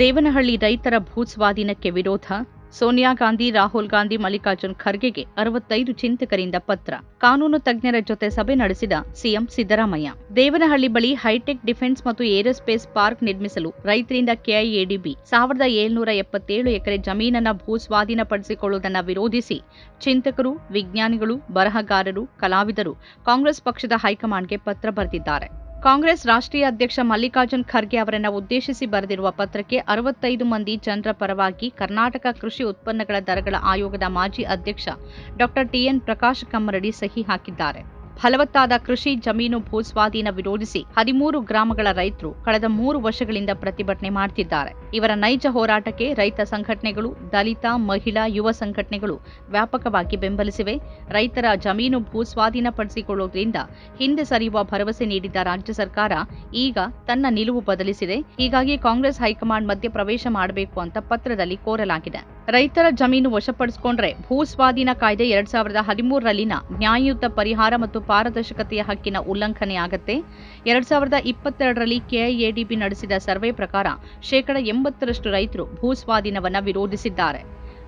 ದೇವನಹಳ್ಳಿ ರೈತರ ಭೂಸ್ವಾಧೀನಕ್ಕೆ ವಿರೋಧ. ಸೋನಿಯಾ ಗಾಂಧಿ, ರಾಹುಲ್ ಗಾಂಧಿ, ಮಲ್ಲಿಕಾರ್ಜುನ್ ಖರ್ಗೆಗೆ ಅರವತ್ತೈದು ಚಿಂತಕರಿಂದ ಪತ್ರ. ಕಾನೂನು ತಜ್ಞರ ಜೊತೆ ಸಭೆ ನಡೆಸಿದ ಸಿಎಂ ಸಿದ್ದರಾಮಯ್ಯ. ದೇವನಹಳ್ಳಿ ಬಳಿ ಹೈಟೆಕ್ ಡಿಫೆನ್ಸ್ ಮತ್ತು ಏರೋಸ್ಪೇಸ್ ಪಾರ್ಕ್ ನಿರ್ಮಿಸಲು ರೈತರಿಂದ ಕೆಐಎಡಿಬಿ ಸಾವಿರದ ಏಳ್ನೂರ ಎಪ್ಪತ್ತೇಳು ಎಕರೆ ಜಮೀನನ್ನ ಭೂಸ್ವಾಧೀನಪಡಿಸಿಕೊಳ್ಳುವುದನ್ನು ವಿರೋಧಿಸಿ ಚಿಂತಕರು, ವಿಜ್ಞಾನಿಗಳು, ಬರಹಗಾರರು, ಕಲಾವಿದರು ಕಾಂಗ್ರೆಸ್ ಪಕ್ಷದ ಹೈಕಮಾಂಡ್ಗೆ ಪತ್ರ ಬರೆದಿದ್ದಾರೆ. ಕಾಂಗ್ರೆಸ್ ರಾಷ್ಟ್ರೀಯ ಅಧ್ಯಕ್ಷ ಮಲ್ಲಿಕಾರ್ಜುನ್ ಖರ್ಗೆ ಅವರನ್ನು ಉದ್ದೇಶಿಸಿ ಬರೆದಿರುವ ಪತ್ರಕ್ಕೆ ಅರವತ್ತೈದು ಮಂದಿ ಜನರ ಪರವಾಗಿ ಕರ್ನಾಟಕ ಕೃಷಿ ಉತ್ಪನ್ನಗಳ ದರಗಳ ಆಯೋಗದ ಮಾಜಿ ಅಧ್ಯಕ್ಷ ಡಾಕ್ಟರ್ ಟಿಎನ್ ಪ್ರಕಾಶ್ ಕಮ್ಮರಡಿ ಸಹಿ ಹಾಕಿದ್ದಾರೆ. ಫಲವತ್ತಾದ ಕೃಷಿ ಜಮೀನು ಭೂಸ್ವಾಧೀನ ವಿರೋಧಿಸಿ ಹದಿಮೂರು ಗ್ರಾಮಗಳ ರೈತರು ಕಳೆದ ಮೂರು ವರ್ಷಗಳಿಂದ ಪ್ರತಿಭಟನೆ ಮಾಡುತ್ತಿದ್ದಾರೆ ಇವರ ನೈಜ ಹೋರಾಟಕ್ಕೆ ರೈತ ಸಂಘಟನೆಗಳು, ದಲಿತ, ಮಹಿಳಾ, ಯುವ ಸಂಘಟನೆಗಳು ವ್ಯಾಪಕವಾಗಿ ಬೆಂಬಲಿಸಿವೆ. ರೈತರ ಜಮೀನು ಭೂಸ್ವಾಧೀನಪಡಿಸಿಕೊಳ್ಳುವುದರಿಂದ ಹಿಂದೆ ಸರಿಯುವ ಭರವಸೆ ನೀಡಿದ್ದ ರಾಜ್ಯ ಸರ್ಕಾರ ಈಗ ತನ್ನ ನಿಲುವು ಬದಲಿಸಿದೆ. ಹೀಗಾಗಿ ಕಾಂಗ್ರೆಸ್ ಹೈಕಮಾಂಡ್ ಮಧ್ಯ ಪ್ರವೇಶ ಮಾಡಬೇಕು ಅಂತ ಪತ್ರದಲ್ಲಿ ಕೋರಲಾಗಿದೆ. ರೈತರ ಜಮೀನು ವಶಪಡಿಸಿಕೊಂಡ್ರೆ ಭೂಸ್ವಾಧೀನ ಕಾಯ್ದೆ ಎರಡ್ ಸಾವಿರದ ಹದಿಮೂರರಲ್ಲಿನ ನ್ಯಾಯಯುತ ಪರಿಹಾರ ಮತ್ತು ಪಾರದರ್ಶಕತೆಯ ಹಕ್ಕಿನ ಉಲ್ಲಂಘನೆಯಾಗತ್ತೆ ಎರಡ್ ಸಾವಿರದ ಇಪ್ಪತ್ತೆರಡರಲ್ಲಿ ಕೆಐಎಡಿಬಿ ನಡೆಸಿದ ಸರ್ವೆ ಪ್ರಕಾರ ಶೇಕಡ ಎಂಬತ್ತರಷ್ಟು ರೈತರು ಭೂಸ್ವಾಧೀನವನ್ನ ವಿರೋಧಿಸಿದ್ದಾರೆ.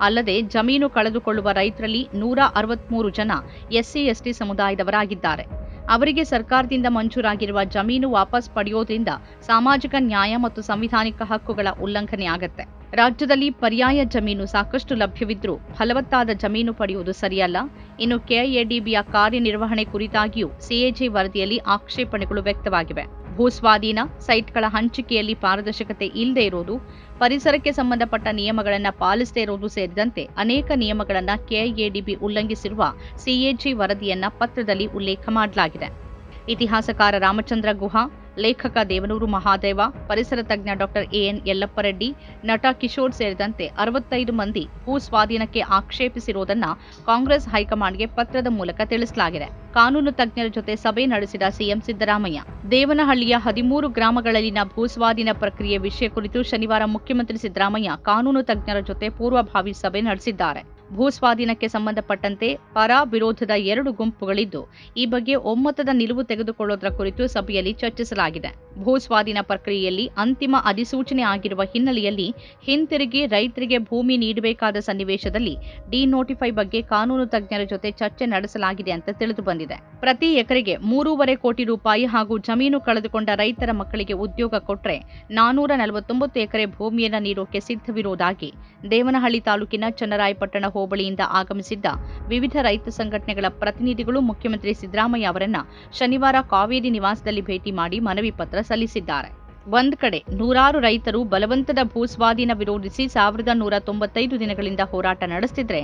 ಅಲ್ಲದೆ ಜಮೀನು ಕಳೆದುಕೊಳ್ಳುವ ರೈತರಲ್ಲಿ ನೂರ ಅರವತ್ಮೂರು ಜನ ಎಸ್ಸಿ, ಎಸ್ಟಿ ಸಮುದಾಯದವರಾಗಿದ್ದಾರೆ. ಅವರಿಗೆ ಸರ್ಕಾರದಿಂದ ಮಂಜೂರಾಗಿರುವ ಜಮೀನು ವಾಪಸ್ ಪಡೆಯೋದ್ರಿಂದ ಸಾಮಾಜಿಕ ನ್ಯಾಯ ಮತ್ತು ಸಂವಿಧಾನಿಕ ಹಕ್ಕುಗಳ ಉಲ್ಲಂಘನೆಯಾಗತ್ತೆ ರಾಜ್ಯದಲ್ಲಿ ಪರ್ಯಾಯ ಜಮೀನು ಸಾಕಷ್ಟು ಲಭ್ಯವಿದ್ದರೂ ಫಲವತ್ತಾದ ಜಮೀನು ಪಡೆಯುವುದು ಸರಿಯಲ್ಲ. ಇನ್ನು ಕೆಐಎಡಿಬಿಯ ಕಾರ್ಯನಿರ್ವಹಣೆ ಕುರಿತಾಗಿಯೂ ಸಿಎಜಿ ವರದಿಯಲ್ಲಿ ಆಕ್ಷೇಪಣೆಗಳು ವ್ಯಕ್ತವಾಗಿವೆ. ಭೂಸ್ವಾಧೀನ ಸೈಟ್ಗಳ ಹಂಚಿಕೆಯಲ್ಲಿ ಪಾರದರ್ಶಕತೆ ಇಲ್ಲದೆ ಇರುವುದು ಪರಿಸರಕ್ಕೆ ಸಂಬಂಧಪಟ್ಟ ನಿಯಮಗಳನ್ನು ಪಾಲಿಸದೇ ಇರುವುದು ಸೇರಿದಂತೆ ಅನೇಕ ನಿಯಮಗಳನ್ನು ಕೆಐಎಡಿಬಿ ಉಲ್ಲಂಘಿಸಿರುವ ಸಿಎಜಿ ವರದಿಯನ್ನ ಪತ್ರದಲ್ಲಿ ಉಲ್ಲೇಖ ಮಾಡಲಾಗಿದೆ. ಇತಿಹಾಸಕಾರ ರಾಮಚಂದ್ರ ಗುಹಾ ಲೇಖಕ ದೇವನೂರು ಮಹಾದೇವ, ಪರಿಸರ ತಜ್ಞ ಡಾಕ್ಟರ್ ಎಎನ್ ಯಲ್ಲಪ್ಪರೆಡ್ಡಿ, ನಟ ಕಿಶೋರ್ ಸೇರಿದಂತೆ ಅರವತ್ತೈದು ಮಂದಿ ಭೂ ಸ್ವಾಧೀನಕ್ಕೆ ಆಕ್ಷೇಪಿಸಿರುವುದನ್ನ ಕಾಂಗ್ರೆಸ್ ಹೈಕಮಾಂಡ್ಗೆ ಪತ್ರದ ಮೂಲಕ ತಿಳಿಸಲಾಗಿದೆ. ಕಾನೂನು ತಜ್ಞರ ಜೊತೆ ಸಭೆ ನಡೆಸಿದ ಸಿಎಂ ಸಿದ್ದರಾಮಯ್ಯ, ದೇವನಹಳ್ಳಿಯ ಹದಿಮೂರು ಗ್ರಾಮಗಳಲ್ಲಿನ ಭೂಸ್ವಾಧೀನ ಪ್ರಕ್ರಿಯೆ ವಿಷಯ ಕುರಿತು ಶನಿವಾರ ಮುಖ್ಯಮಂತ್ರಿ ಸಿದ್ದರಾಮಯ್ಯ ಕಾನೂನು ತಜ್ಞರ ಜೊತೆ ಪೂರ್ವಭಾವಿ ಸಭೆ ನಡೆಸಿದ್ದಾರೆ. ಭೂಸ್ವಾಧೀನಕ್ಕೆ ಸಂಬಂಧಪಟ್ಟಂತೆ ಪರ ವಿರೋಧದ ಎರಡು ಗುಂಪುಗಳಿದ್ದು ಈ ಬಗ್ಗೆ ಒಮ್ಮತದ ನಿಲುವು ತೆಗೆದುಕೊಳ್ಳುವುದರ ಕುರಿತು ಸಭೆಯಲ್ಲಿ ಚರ್ಚಿಸಲಾಗಿದೆ. ಭೂಸ್ವಾಧೀನ ಪ್ರಕ್ರಿಯೆಯಲ್ಲಿ ಅಂತಿಮ ಅಧಿಸೂಚನೆ ಆಗಿರುವ ಹಿನ್ನೆಲೆಯಲ್ಲಿ ಹಿಂತಿರುಗಿ ರೈತರಿಗೆ ಭೂಮಿ ನೀಡಬೇಕಾದ ಸನ್ನಿವೇಶದಲ್ಲಿ ಡಿನೋಟಿಫೈ ಬಗ್ಗೆ ಕಾನೂನು ತಜ್ಞರ ಜೊತೆ ಚರ್ಚೆ ನಡೆಸಲಾಗಿದೆ ಅಂತ ತಿಳಿದು ಬಂದಿದೆ. ಪ್ರತಿ ಎಕರೆಗೆ ಮೂರೂವರೆ ಕೋಟಿ ರೂಪಾಯಿ ಹಾಗೂ ಜಮೀನು ಕಳೆದುಕೊಂಡ ರೈತರ ಮಕ್ಕಳಿಗೆ ಉದ್ಯೋಗ ಕೊಟ್ಟರೆ ನಾನೂರ ನಲವತ್ತೊಂಬತ್ತು ಎಕರೆ ಭೂಮಿಯನ್ನು ನೀಡೋಕೆ ಸಿದ್ಧವಿರುವುದಾಗಿ ದೇವನಹಳ್ಳಿ ತಾಲೂಕಿನ ಚನ್ನರಾಯಪಟ್ಟಣ ಹೋಬಳಿಯಿಂದ ಆಗಮಿಸಿದ್ದ ವಿವಿಧ ರೈತ ಸಂಘಟನೆಗಳ ಪ್ರತಿನಿಧಿಗಳು ಮುಖ್ಯಮಂತ್ರಿ ಸಿದ್ದರಾಮಯ್ಯ ಅವರನ್ನ ಶನಿವಾರ ಕಾವೇರಿ ನಿವಾಸದಲ್ಲಿ ಭೇಟಿ ಮಾಡಿ ಮನವಿ ಪತ್ರ ಸಲ್ಲಿಸಿದ್ದಾರೆ. ಒಂದ್ ಕಡೆ ನೂರಾರು ರೈತರು ಬಲವಂತದ ಭೂಸ್ವಾಧೀನ ವಿರೋಧಿಸಿ ಸಾವಿರದ ನೂರ ತೊಂಬತ್ತೈದು ದಿನಗಳಿಂದ ಹೋರಾಟ ನಡೆಸಿದ್ರೆ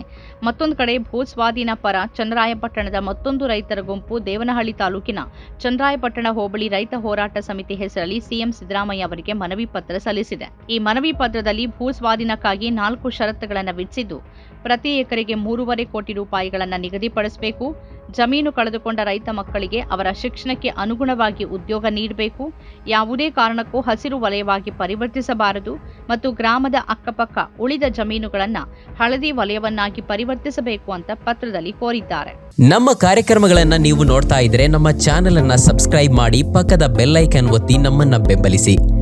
ಮತ್ತೊಂದು ಕಡೆ ಭೂಸ್ವಾಧೀನ ಪರ ಚಂದ್ರಾಯಪಟ್ಟಣದ ಮತ್ತೊಂದು ರೈತರ ಗುಂಪು ದೇವನಹಳ್ಳಿ ತಾಲೂಕಿನ ಚಂದ್ರಾಯಪಟ್ಟಣ ಹೋಬಳಿ ರೈತ ಹೋರಾಟ ಸಮಿತಿ ಹೆಸರಲ್ಲಿ ಸಿಎಂ ಸಿದ್ದರಾಮಯ್ಯ ಅವರಿಗೆ ಮನವಿ ಪತ್ರ ಸಲ್ಲಿಸಿದೆ. ಈ ಮನವಿ ಪತ್ರದಲ್ಲಿ ಭೂಸ್ವಾಧೀನಕ್ಕಾಗಿ ನಾಲ್ಕು ಷರತ್ತುಗಳನ್ನು ವಿಧಿಸಿದ್ದು, ಪ್ರತಿ ಎಕರೆಗೆ ಮೂರುವರೆ ಕೋಟಿ ರೂಪಾಯಿಗಳನ್ನು ನಿಗದಿಪಡಿಸಬೇಕು ಜಮೀನು ಕಳೆದುಕೊಂಡ ರೈತ ಮಕ್ಕಳಿಗೆ ಅವರ ಶಿಕ್ಷಣಕ್ಕೆ ಅನುಗುಣವಾಗಿ ಉದ್ಯೋಗ ನೀಡಬೇಕು. ಯಾವುದೇ ಕಾರಣಕ್ಕೂ ಹಸಿರು ವಲಯವಾಗಿ ಪರಿವರ್ತಿಸಬಾರದು ಮತ್ತು ಗ್ರಾಮದ ಅಕ್ಕಪಕ್ಕ ಉಳಿದ ಜಮೀನುಗಳನ್ನು ಹಳದಿ ವಲಯವನ್ನಾಗಿ ಪರಿವರ್ತಿಸಬೇಕು ಅಂತ ಪತ್ರದಲ್ಲಿ ಕೋರಿದ್ದಾರೆ. ನಮ್ಮ ಕಾರ್ಯಕ್ರಮಗಳನ್ನು ನೀವು ನೋಡ್ತಾ ಇದ್ರೆ ನಮ್ಮ ಚಾನೆಲ್ ಅನ್ನ ಸಬ್ಸ್ಕ್ರೈಬ್ ಮಾಡಿ ಪಕ್ಕದ ಬೆಲ್ಲೈಕನ್ ಒತ್ತಿ ನಮ್ಮನ್ನ ಬೆಂಬಲಿಸಿ.